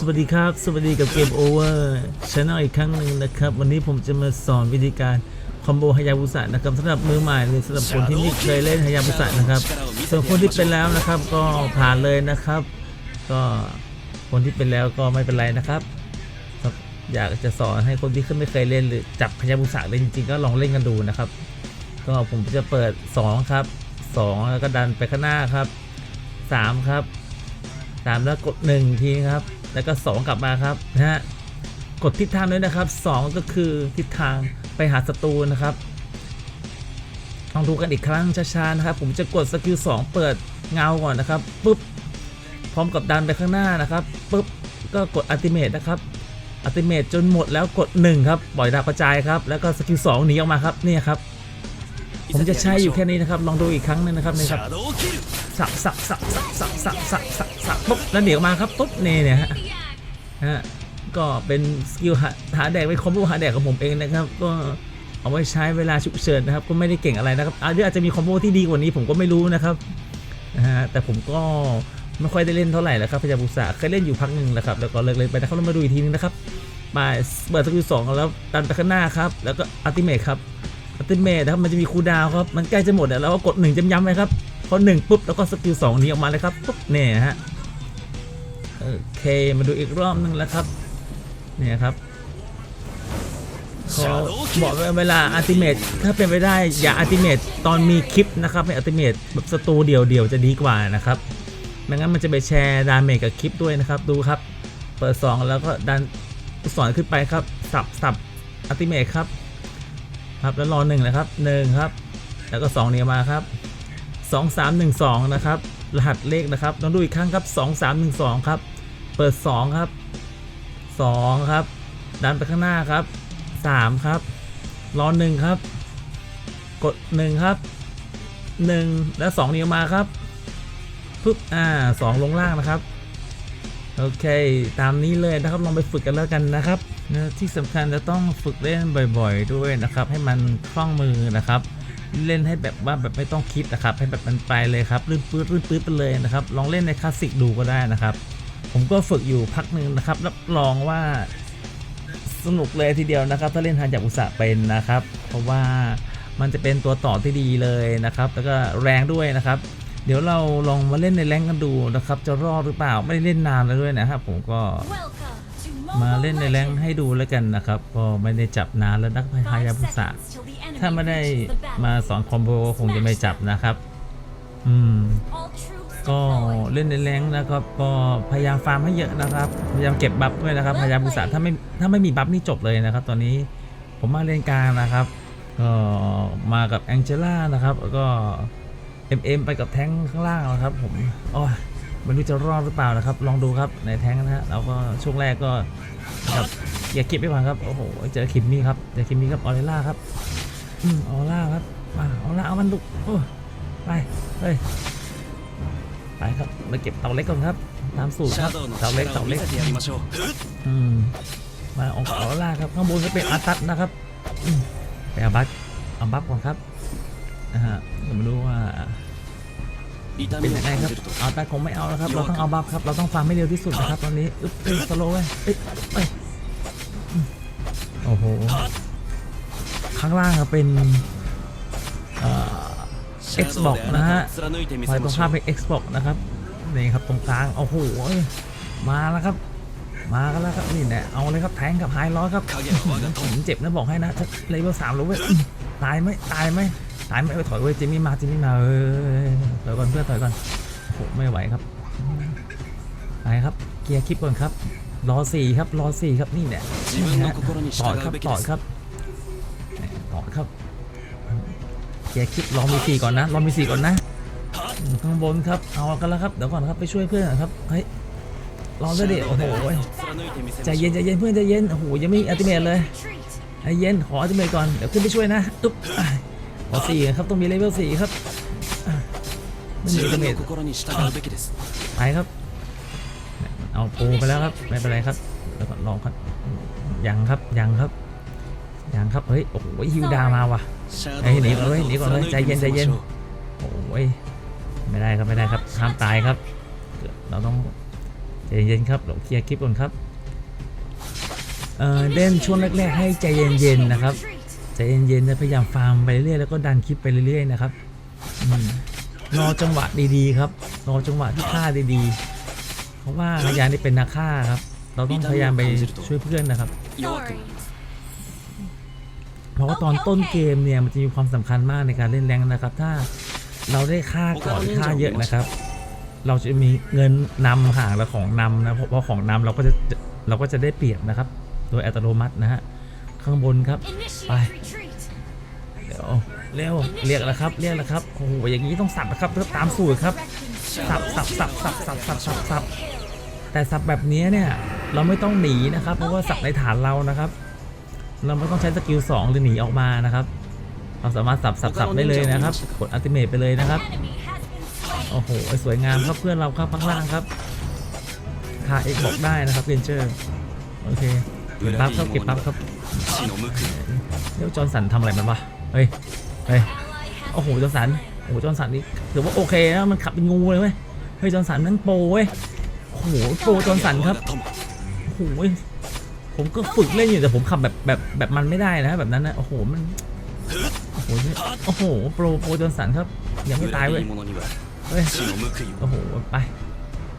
สวัสดีครับ สวัสดีกับเกมโอเวอร์ชาแนลอีกครั้งหนึ่งนะครับ วันนี้ผมจะมาสอนวิธีการคอมโบฮายาบุสะนะครับสำหรับมือใหม่หรือสำหรับคนที่ไม่เคยเล่นฮายาบุสะนะครับ ส่วนคนที่เป็นแล้วนะครับก็ผ่านเลยนะครับ ก็คนที่เป็นแล้วก็ไม่เป็นไรนะครับ อยากจะสอนให้คนที่ไม่เคยเล่นหรือจับฮายาบุสะเล่นจริงๆก็ลองเล่นกันดูนะครับ ก็ผมจะเปิด 2 ครับ 2 แล้วก็ดันไปข้างหน้าครับ 3 ครับ ตามแล้วกด 1 ทีครับ แล้วก็ 2 กลับมาครับนะฮะกดทิศทางด้วยนะครับ 2 ก็คือทิศทางไปหาศัตรูนะครับลองดูกันอีกครั้งช้าๆนะครับ ผมจะกดสกิล2เปิดเงาก่อนนะครับปุ๊บพร้อมกับดันไปข้างหน้านะครับปุ๊บก็กดอัติเมทนะครับอัติเมทจนหมดแล้วกด 1 ครับปล่อยดาวกระจายครับ แล้วก็สกิล2หนีออกมาครับนี่ครับ ผมจะใช้อยู่แค่นี้นะครับ ลองดูอีกครั้งนึงนะครับนี่ครับสับสับสับสับสับสับสับสับสับปุ๊บแล้วเดี๋ยวมาครับปุ๊บนี่เนี่ยฮะฮะก็เป็นสกิลหาแดกเป็นคอมโบหาแดกของผมเองนะครับ ก็เอาไว้ใช้เวลาฉุกเฉินนะครับ ก็ไม่ได้เก่งอะไรนะครับอาจจะมีคอมโบที่ดีกว่านี้ผมก็ไม่รู้นะครับนะฮะแต่ผมก็ไม่ค่อยได้เล่นเท่าไหร่แล้วครับพยาบุษาเคยเล่นอยู่พักหนึ่งแล้วครับแล้วก็เลิกเล่นไปนะครับแล้วมาดูอีกทีนึงนะครับมาเปิดสกิลสองแล้วดันไปข้างหน้าครับแล้วก็อัลติเมทครับ อัลติเมทนะครับมันจะมีคูดาวครับมันใกล้จะหมดแล้วเราก็กดหนึ่งย้ำๆไว้ครับพอหนึ่งปุ๊บแล้วก็สกิลสองนี้ออกมาเลยครับปุ๊บเนี่ยฮะโอเคมาดูอีกรอบนึงแล้วครับเนี่ยครับเขาบอกเวลาอัลติเมทถ้าเป็นไปได้อย่าอัลติเมทตอนมีคลิปนะครับให้อัลติเมทแบบสตูเดียวเดียวๆจะดีกว่านะครับไม่งั้นมันจะไปแชร์ดาเมจกับคลิปด้วยนะครับ ดูครับ เปิด 2 แล้วก็ดันสอนขึ้นไปครับ สับสับอัลติเมทครับ ครับแล้วรอหนึ่งเลยครับหนึ่งครับ แล้วก็2เนี่ยมาครับ2312นะครับ รหัสเลขนะครับลองดูอีกครั้งครับ2312ครับ เปิด2ครับ2ครับดันไปข้างหน้าครับ3ครับ รอ1ครับ กด1ครับ1แล้ว2นี้ออกมาครับปึ๊บอ่า2ลงล่างนะครับ โอเค ตามนี้เลยนะครับ ลองไปฝึกกันแล้วกันนะครับ นะที่สำคัญจะต้องฝึกเล่นบ่อยๆด้วยนะครับ ให้มันคล่องมือนะครับ เล่นให้แบบว่าแบบไม่ต้องคิดนะครับ ให้แบบมันไปเลยครับลื่นปื๊ดลื่นปื๊ดไปเลยนะครับ ลองเล่นในคลาสสิกดูก็ได้นะครับ ผมก็ฝึกอยู่พักหนึ่งนะครับรับรองว่าสนุกเลยทีเดียวนะครับ ถ้าเล่นทางจากอุตสาห์เป็นนะครับ เพราะว่ามันจะเป็นตัวต่อที่ดีเลยนะครับ แล้วก็แรงด้วยนะครับ เดี๋ยวเราลองมาเล่นในแรงกันดูนะครับ จะรอดหรือเปล่าไม่ได้เล่นนานแล้วด้วยนะครับ ผมก็ มาเล่นในแรงให้ดูแล้วกันนะครับก็ไม่ได้จับนานแล้วนักพายาบุษะถ้าไม่ได้มาสอนคอมโบก็คงจะไม่จับนะครับ อืม ก็เล่นในแรงนะครับ ก็พยายามฟาร์มให้เยอะนะครับ พยายามเก็บบัฟด้วยนะครับพยายามบุษะถ้าไม่ถ้าไม่มีบัฟนี่จบเลยนะครับ ตอนนี้ผมมาเล่นกลางนะครับก็มากับแองเจล่านะครับ แล้วก็เอ็มเอ็มไปกับแท้งข้างล่างนะครับ ผมอ้ย ไม่รู้จะรอดหรือเปล่านะครับ ลองดูครับในแท้งนะฮะเราก็ช่วงแรกก็ครับอย่าคิดไปก่อนครับโอ้โหเจอคิมมี่ครับเจอคิมมี่ครับออเรล่าครับอืมออเรล่าครับมาออร่าเอามันดุโอ้ไปเฮ้ยไปครับมาเก็บเต่าเล็กก่อนครับตามสูตรครับเต่าเล็กเต่าเล็กอืมมาออกออร่าครับข้างบนก็เป็นอาตัดนะครับไปเอาบัฟเอาบัฟก่อนครับนะฮะไม่รู้ว่า เป็นยังไงครับอ่าแต่คงไม่เอาแล้วครับ เราต้องเอาบัฟครับ เราต้องฟังไมให้เร็วที่สุดนะครับตอนนี้อึ๊บสโลว์เลยเอ้ยโอ้โห ข้างล่างครับเป็นเอ่อ Xbox นะฮะฝ่ยตรงข้ามเป็นเอ็กซ์บอกนะครับนี่ครับตรงกลางโอ้โหมาแล้วครับ มาแล้วครับนี่แหละเอาเลยครับแทงกับไฮร้อยครับผมเจ็บนะบอกให้นะเลเวลสามรู้ไหมตายไหมตายไหม ตายไม่ไปถอยเว้ยจิมมี่มาจิมมี่มาเออถอยก่อนเพื่อถอยก่อนโอ้ไม่ไหวครับไปครับเกียร์คลิปก่อนครับรอสี่ครับรอสี่ครับนี่แหละต่อครับต่อครับต่อครับเกียร์คลิปรอมีสี่ก่อนนะรอมีสี่ก่อนนะข้างบนครับเอากันแล้วครับเดี๋ยวก่อนครับไปช่วยเพื่อนครับเฮ้ยรอด้ยดิโอ้โหใจเย็นใจเย็นเพื่อนใจเย็นโอ้โหยังไม่อัติเมตเลยใจเย็นขออัติเมตก่อนเดี๋ยวขึ้นไปช่วยนะตุ๊บ อสี่ครับต้องมีเลเวลสี่ครับไม่มีดมจหายครับ เอาปูไปแล้วครับไม่เป็นไรครับแล้วก็ลองครับยังครับยังครับยังครับเฮ้ยโอ้ยฮิวดามาว่ะไอ้หนีก่อนเลยหนีก่อนเลยใจเย็นใจเย็นโอ้ยไม่ได้ครับไม่ได้ครับห้ามตายครับ เราต้องใจเย็นครับเราเคลียร์คลิปก่อนครับเด่นช่วงแรกๆให้ใจเย็นๆนะครับ ใจเย็นๆนะพยายามฟาร์มไปเรื่อยๆแล้วก็ดันคลิปไปเรื่อยๆนะครับรอจังหวะดีๆครับรอจังหวะที่ฆ่าดีๆ เพราะว่าพยานนี่เป็นนักฆ่าครับ เราต้องพยายามไปช่วยเพื่อนนะครับ เพราะว่าตอนต้นเกมเนี่ยมันจะมีความสำคัญมากในการเล่นแรงนะครับ ถ้าเราได้ค่าก่อนค่าเยอะนะครับ เราจะมีเงินนำห่างและของนำนะเพราะของนำเราก็จะเราก็จะได้เปรียบนะครับ โดยอัตโนมัตินะฮะ ข้างบนครับ Initiate retreat. เดี๋ยวเร็วเรียกแล้วครับ เรียกแล้วครับ โอ้โห อย่างนี้ต้องสับนะครับเพื่อตามสูตรครับ สับสับสับสับสับสับสับสับแต่สับแบบนี้เนี่ย เราไม่ต้องหนีนะครับ เพราะว่าสับในฐานเรานะครับ เราไม่ต้องใช้สกิล2หรือหนีออกมานะครับ เราสามารถสับสับสับได้เลยนะครับ กดอัลติเมทไปเลยนะครับ Enemy has been slain. โอ้โห สวยงามครับเพื่อนเราครับข้างล่างครับคาเอกบอกได้นะครับเรนเจอร์ โอเค เก็บปั๊บครับเก็บปั๊บครับเดี๋ยวจอร์นสันทำอะไรมันวะเฮ้ยเฮ้ยโอ้โหจอร์นสันโอ้โหจอร์นสันนี่ถือว่าโอเคนะมันขับเป็นงูเลยเว้ยเฮ้ยจอร์นสันนั่นโปเว้ยโอ้โหโปจอร์นสันครับโอ้โหผมก็ฝึกเล่นอยู่แต่ผมขับแบบแบบแบบมันไม่ได้นะแบบนั้นนะโอ้โหมันโอ้โหโอ้โหโปรโปรจนสันครับยังไม่ตายเว้ยเฮ้ยโอ้โหไป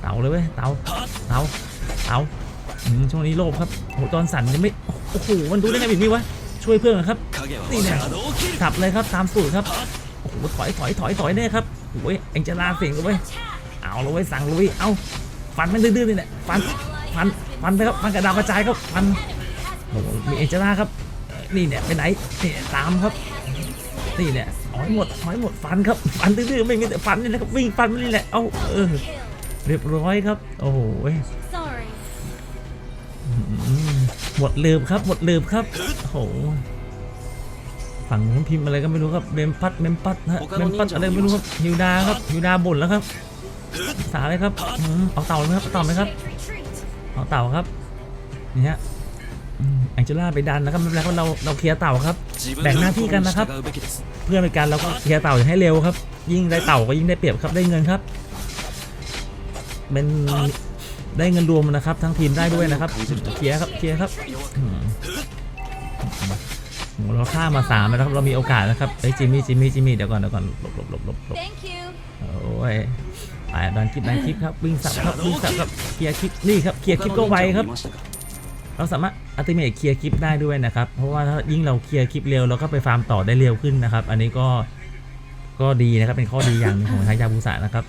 เต่าเลยเว้ยเต่าเต่าเต่า ช่วงนี้โลภครับโหตอนสันยังไม่โอ้โหมันรู้ได้ไงแบบนี้วะช่วยเพื่อนครับนี่เนี่ยขับเลยครับตามสูตรครับโอ้โหถอยถอยถอยถอยแน่ครับโอ้ยเองเจลาเสียงเลยเอาเลยเว้สั่งลุยเอาฟันมันดื้อๆนี่แหละฟันฟันฟันไปครับฟันกระดาวกระจายครับฟันโอ้โหมีเองเจลาครับนี่เนี่ยไปไหนเนี่ยตามครับนี่เนี่ยถอยหมดถอยหมดฟันครับฟันดื้อๆไม่มีแต่ฟันนี่นะครับวิ่งฟันนี่แหละเอาเออเรียบร้อยครับ โอ้โห หมดลืมครับ หมดลืมครับโหฝั่งนู้นพิมพ์อะไรก็ไม่รู้ครับเมมพัดเมมพัดฮะเมมพัดอะไรไม่รู้ครับฮิวดาครับฮิวดาบ่นแล้วครับสาเลยครับเอาเต่าเลยครับเต่าไหมครับเอาเต่าครับนี่ฮะแองเจล่าไปดันนะครับไม่เป็นไรครับเราเราเคลียร์เต่าครับ แบ่งหน้าที่กันนะครับ เพื่อนเป็นการเราก็เคลียร์เต่าอย่างให้เร็วครับ ยิ่งได้เต่าก็ยิ่งได้เปรียบครับได้เงินครับ เป็น ได้เงินรวมนะครับทั้งทีมได้ด้วยนะครับเคลียร์ครับเคลียร์ครับเราฆ่ามาสามนะครับเรามีโอกาสนะครับไอ้จิมมี่จิมมี่จิมมี่เดี๋ยวก่อนเดี๋ยวก่อนหลบหลบหลบหลบลบโอ้ยไปดันคลิปดันคลิปครับวิ่งสับครับวิ่งสับครับเคลียร์คลิปนี่ครับเคลียร์คลิปก็ไวครับเราสามารถอัติเมทเคลียร์คลิปได้ด้วยนะครับเพราะว่าถ้ายิ่งเราเคลียร์คลิปเร็วเราก็ไปฟาร์มต่อได้เร็วขึ้นนะครับ อันนี้ก็ก็ดีนะครับเป็นข้อดีอย่างนึงของทายาบุษะนะครับ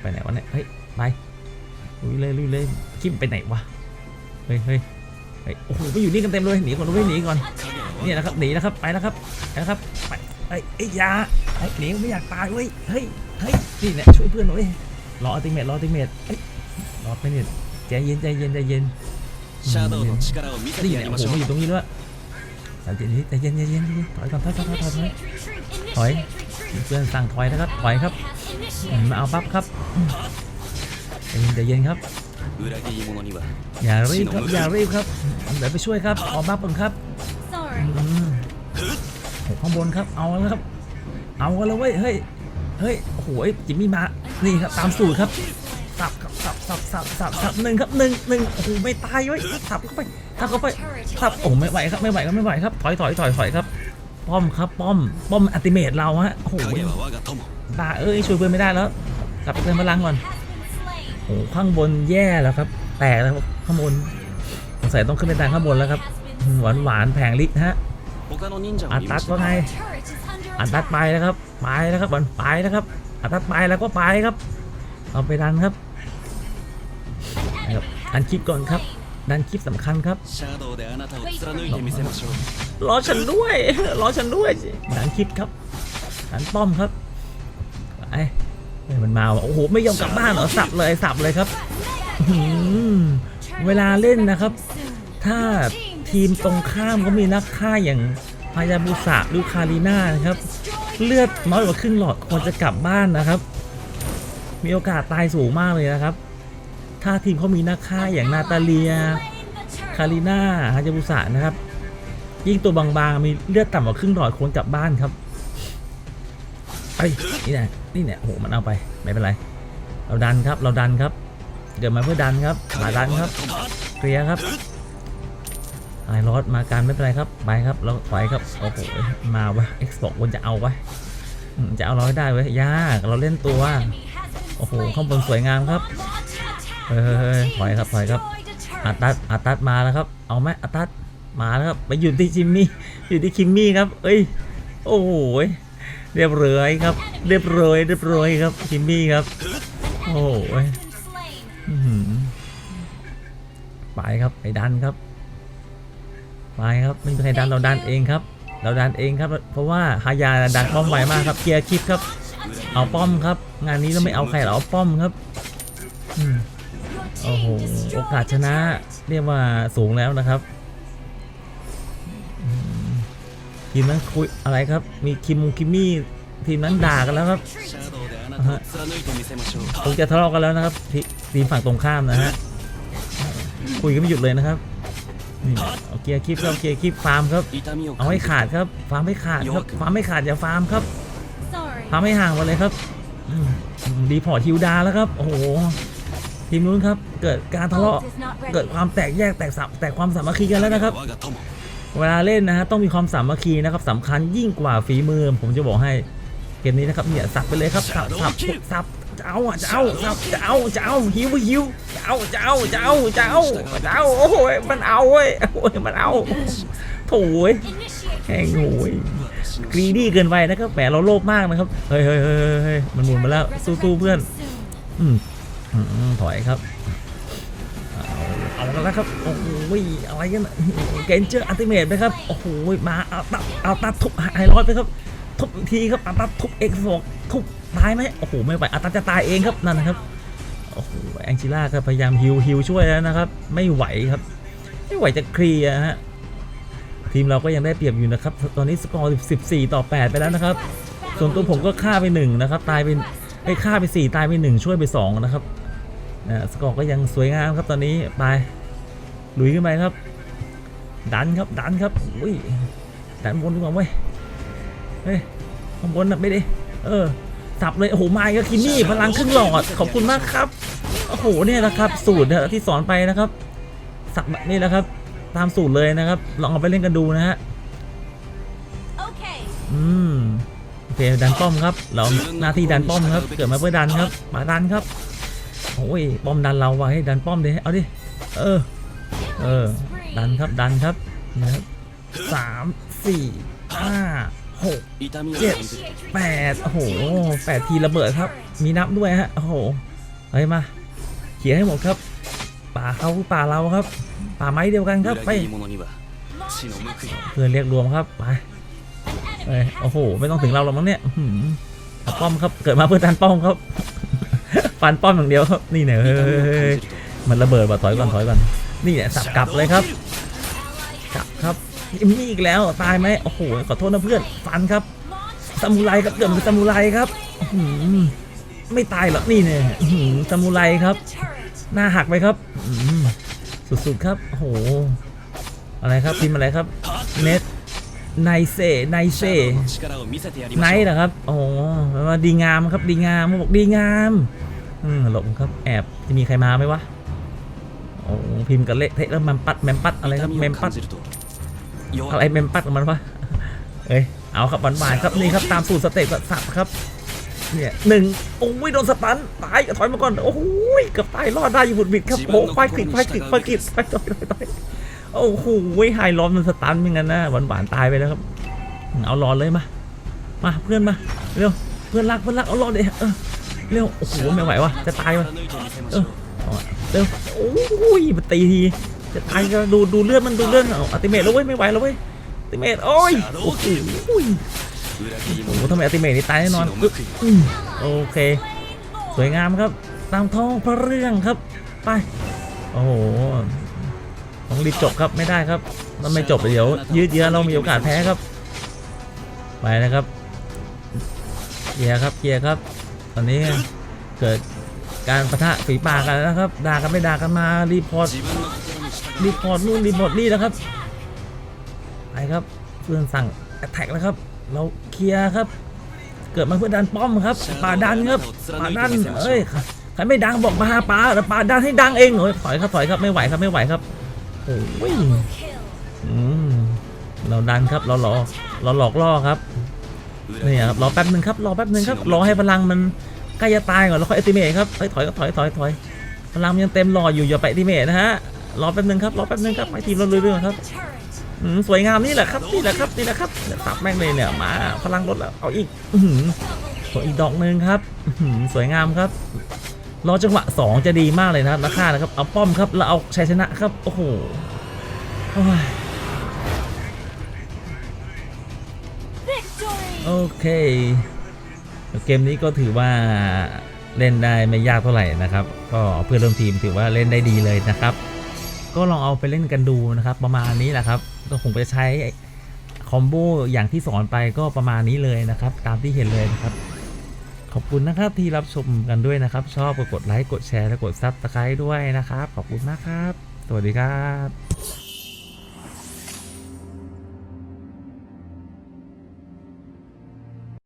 ไปไหนวะเนี่ยเฮ้ยไป ลุยเลยลุยเลยคิมไปไหนวะเฮ้ยเฮ้ยโอ้โหไปอยู่นี่กันเต็มเลยหนีก่อนเว้ยหนีก่อนนี่ยนะครับหนีนะครับไปแล้วครับไปแล้วครับไปไอ้ไอ้ยาไอ้หนีไม่อยากตายเว้ยเฮ้ยเฮ้ยนี่แหละช่วยเพื่อนหน่อยรอติเมทรออติเมทรรอไปเนี่ยใจเย็นใจเย็นใจเย็นเชาโดว์นี่แหละโอ้โหมาอยู่ตรงนี้ด้วยใจเย็นใจเย็นใจเย็นถอยก่อนถอยก่อนถอยถอยถอยเพื่อนสั่งถอยนะครับถอยครับมาเอาปั๊บครับ ใจเย็นครับ อย่ารีบครับ อย่ารีบครับเดี๋ยวไปช่วยครับออกมาก่อนครับโอ้ข้างบนครับ เอาแล้วครับ เอาแล้วเว้ย เฮ้ย เฮ้ย โอ้โหจิมมี่มา นี่ครับตามสูตรครับ สับครับสับสับสับสับสับหนึ่งครับหนึ่งหนึ่งโอ้โหไม่ตายเว้ย สับเข้าไป สับเข้าไป สับ โอ้ไม่ไหวครับ ไม่ไหวครับไม่ไหวครับ ถอยถอยถอยถอยครับ ป้อมครับ ป้อม ป้อมอัติเมตเราฮะ โอ้โหบ้าเอ้ยช่วยเพื่อนไม่ได้แล้ว กลับเพื่อนมาล้างก่อน โอ้ข้างบนแย่แล้วครับ แตกแล้วข้างบนสงสัยต้องขึ้นไปทางข้างบนแล้วครับ หวานหวานแพงลิฮะอัดตัดว่าไงอัดตัดไปแล้วครับไปแล้วครับบอลไปแล้วครับอัดตัดไปแล้วก็ไปครับ เอาไปดันครับดันคลิปก่อนครับ ดันคลิปสำคัญครับรอฉันด้วยรอฉันด้วยดันคลิปครับดันป้อมครับไป มันมาว่ะโอ้โหไม่ยอมกลับบ้านเหรอสับเลยสับเลยครับเวลาเล่นนะครับ ถ้าทีมตรงข้ามก็มีนักฆ่าอย่างพายาบุสะหรือคาริน่านะครับ เลือดน้อยกว่าครึ่งหลอดควรจะกลับบ้านนะครับ มีโอกาสตายสูงมากเลยนะครับ ถ้าทีมเขามีนักฆ่าอย่างนาตาเลีย คาริน่าฮายาบุสะนะครับ ยิ่งตัวบางๆมีเลือดต่ำกว่าครึ่งหลอดควรกลับบ้านครับ ไอ้ยนี่แน่นี่แน่โอ้โหมันเอาไปไม่เป็นไร เราดันครับเราดันครับเกิดมาเพื่อดันครับมาดันครับเคลียร์ครับไอรอดมาการไม่เป็นไรครับไปครับแล้วถอยครับโอ้โหมาวะ Xbox วันจะเอาวะจะเอาเราให้ได้เว้ยยากเราเล่นตัวโอ้โหข้างบนสวยงามครับเฮ้ยเฮ้ยเฮ้ยถอยครับถอยครับอาตัดอาตัดมาแล้วครับ เอาไหมอาตัดมาแล้วครับไปอยู่ที่จิมมี่อยู่ที่คิมมี่ครับ เอ้ยโอ้โหย เรียบร้อยครับ เรียบร้อยเรียบร้อยครับคิมมี่ครับ An Oh, enemy eh. has been slain. อื้อหือไปครับไปดันครับไปครับไม่มีใครดันเราดันเองครับ เราดันเองครับ เพราะว่าฮายาดันป้อมไวมากครับเคลียร์คลิปครับ เอาป้อมครับ งานนี้เราไม่เอาใครหรอกเอาป้อมครับอโอ้โหโอกาสชนะเรียกว่าสูงแล้วนะครับ ทีมนั้นคุยอะไรครับ มีคิมมุงคิมมี่ทีมนั้นด่ากันแล้วครับคงจะทะเลาะกันแล้วนะครับทีมฝั่งตรงข้ามนะฮะคุยกันไม่หยุดเลยนะครับเอาเกียร์คลิปครับเกียร์คลิปฟาร์มครับเอาให้ขาดครับฟาร์มไม่ขาดครับฟาร์มไม่ขาดอย่าฟาร์มครับฟาร์มให้ห่างไปเลยครับดีพอทิวดาแล้วครับโอ้โหทีมนู้นครับเกิดการทะเลาะเกิดความแตกแยกแตกสับแตกความสามัคคีกันแล้วนะครับ เวลาเล่นนะฮะต้องมีความสามัคคีนะครับสำคัญยิ่งกว่าฝีมือ ผมจะบอกให้เกมนี้นะครับเนี่ยสับไปเลยครับสับสับสับจะเอาอะจะเอาสับจะเอาจะเอาหิวหิวจะเอาจะเอาจะเอาจะเอาจะเอาโอ้โหมันเอาเว้ยโอ้ยมันเอาโถ่เว้ยแห้งโง่ยกรีดี้เกินไปนะครับแหมเราโลภมากนะครับเฮ้ยเฮ้ยเฮ้ยเฮ้ยมันหมุนมาแล้วสู้ๆเพื่อน อืมถอยครับ เอาแล้วนะครับ โอ้โหอะไรกันเกนเจอร์อัลติเมทไปครับ โอ้โห มาเอาตัดเอาตัดทุบไฮรอดไปครับ ทุบอีกทีครับเอาตัดทุบเอ็กซ์กทุบตายไหมโอ้โห ไม่ไหวเอาตัดจะตายเองครับ นั่นนะครับ โอ้โห แองจิล่าก็พยายามฮิวฮิวช่วยแล้วนะครับ ไม่ไหวครับ ไม่ไหวจะเคลียร์ฮะ ทีมเราก็ยังได้เปรียบอยู่นะครับ ตอนนี้สกอร์ 14 ต่อ 8 ไปแล้วนะครับ ส่วนตัวผมก็ฆ่าไปหนึ่งนะครับ ตายเป็นไอ้ฆ่าไปสี่ตายไปหนึ่งช่วยไปสองนะครับ สกอร์ก็ยังสวยงามครับตอนนี้ไปลุยขึ้นไปครับ ดันครับดันครับอุ้ยดันบนดีกว่าเว้ยเฮ้ยข้างบนน่ะไม่ได้เออสับเลยโอ้โหมาอีก็คิมมี่พลังครึ่งหลอดขอบคุณมากครับโอ้โหเนี่ยนะครับ สูตรเนี่ยที่สอนไปนะครับ สับแบบนี่แหละครับ ตามสูตรเลยนะครับ ลองเอาไปเล่นกันดูนะฮะ Okay. อืมโอเคดันป้อมครับ เราหน้าที่ดันป้อมครับ เกิดมาเพื่อดันครับมาดันครับ โอ้ยป้อมดันเราว่ะให้ดันป้อมดิเอาดิเออเออดันครับดันครับนะครับสามสี่ห้าหกเจ็ดแปดโอ้โหแปดทีระเบิดครับ มีนับด้วยฮะโอ้โหเฮ้ยมาเขี่ยให้หมดครับ ป่าเขาป่าเราครับ ป่าไม้เดียวกันครับไปเพื่อนเรียกรวมครับไปเอ้ยโอ้โห ไม่ต้องถึงเราหรอกมั้งเนี่ยป้อมครับ เกิดมาเพื่อดันป้อมครับ ฟันป้อมอย่างเดียวนี่เนี่ยเฮ้ยมันระเบิดว่ะถอยก่อนถอยก่อนนี่เนี่ยสับกลับเลยครับกลับครับมีอีกแล้วตายไหมโอ้โหขอโทษนะเพื่อนฟันครับซามูไรครับเกือบเป็นซามูไรครับไม่ตายหรอกนี่เนี่ยซามูไรครับหน้าหักไปครับสุดๆครับโอ้โหอะไรครับพิมอะไรครับเน็ต ไนเซไนเซไนเหรอครับโอ้ว่าดีงามครับดีงามบอกดีงามหลบครับแอบจะมีใครมาไหมวะโอ้พิมพ์กันเละเทะแล้วแมนปัดแมมปัดอะไรครับแมมปัดอะไรแมมปัดมันวะเอ้ยเอาครับหวานๆครับนี่ครับตามสูตรสเต็ปสับครับเนี่ยหนึ่งโอ้ยโดนสตันตายถอยมาก่อนโอ้ยกับตายรอดได้อยู่บุดบิดครับโอ้ยไฟกิดไฟกิดไฟกิดไฟต่อยต่อย โอ้โหไฮร้อนมันสตันอย่างนั้นนะหวานหวานตายไปแล้วครับ เอาหลอดเลยมา มาเพื่อนมาเร็วเพื่อนรักเพื่อนรักเอาหลอดเลยเอเร็วโอ้โหไม่ไหววะจะตายวะเออเร็วโอ้ยมันตีทีจะตายก็ดูดูเลือดมันดูเลือดเอาอัติเมทแล้วเว้ยไม่ไหวแล้วเว้ยอัติเมทโอ้ยโอ้โหโอ้โหทำไมอัติเมทนี่ตายแน่นอนโอเค สวยงามครับ ตามท้องพระเรื่องครับไปโอ้โห้องรีบจบครับไม่ได้ครับมันไม่จบเดี๋ยว ยืดเยื้อเรามีโอกาสแพ้ครับ ไปนะครับเกียร์ครับเกียร์ครับ ตอนนี้เกิดการประทะฝีปากกันนะครับด่ากันไม่ด่ากันมารีพอร์ตรีพอร์ตนู่นรีพอร์ตนี่นะครับไปครับเพื่อนสั่งแท็กแล้วครับ เราเคลียร์ครับ เกิดมาเพื่อดันป้อมครับป่าดันครับป่าดันเอ้ยใครไม่ดังบอกมาหาป่าแต่ป่าดันให้ดังเองหน่อยถอยครับถอยครับไม่ไหวครับไม่ไหวครับ โอ้ย Kill. อืมเราดันครับเราหลอกเราหลอกล่อครับ裏นี่ครับรอแป๊บหนึ่งครับรอแป๊บหนึ่งครับรอให้พลังมันใกล้จะตายก่อนแล้วค่อยเอติเมทครับเฮ้ยถอยก็ถอยถอยถอยพลังมันยังเต็มรออยู่อย่าไปเอติเมทนะฮะรอแป๊บหนึ่งครับรอแป๊บหนึ่งครับไปทีมเราเรื่อยๆครับ Turret. อืมสวยงามนี่แหละครับนี่แหละครับนี่แหละครับเนี่ยตับแม่งเลยเนี่ยมาพลังลดแล้วเอาอีกอื้อหือ Double ขออีกดอกหนึ่งครับอื้อหือสวยงามครับ รอจังหวะ 2 จะดีมากเลยนะครับนักฆ่านะครับ เอาป้อมครับ แล้วเอาชัยชนะครับ โอ้โหโอ้ย Victory. โอเคเกมนี้ก็ถือว่าเล่นได้ไม่ยากเท่าไหร่นะครับ ก็เพื่อนร่วมทีมถือว่าเล่นได้ดีเลยนะครับ ก็ลองเอาไปเล่นกันดูนะครับ ประมาณนี้แหละครับก็คงจะใช้คอมโบอย่างที่สอนไปก็ประมาณนี้เลยนะครับ ตามที่เห็นเลยนะครับ ขอบคุณนะครับที่รับชมกันด้วยนะครับ ชอบก็กดไลค์กดแชร์และกดซับสไครต์ด้วยนะครับ ขอบคุณมากครับ สวัสดีครับ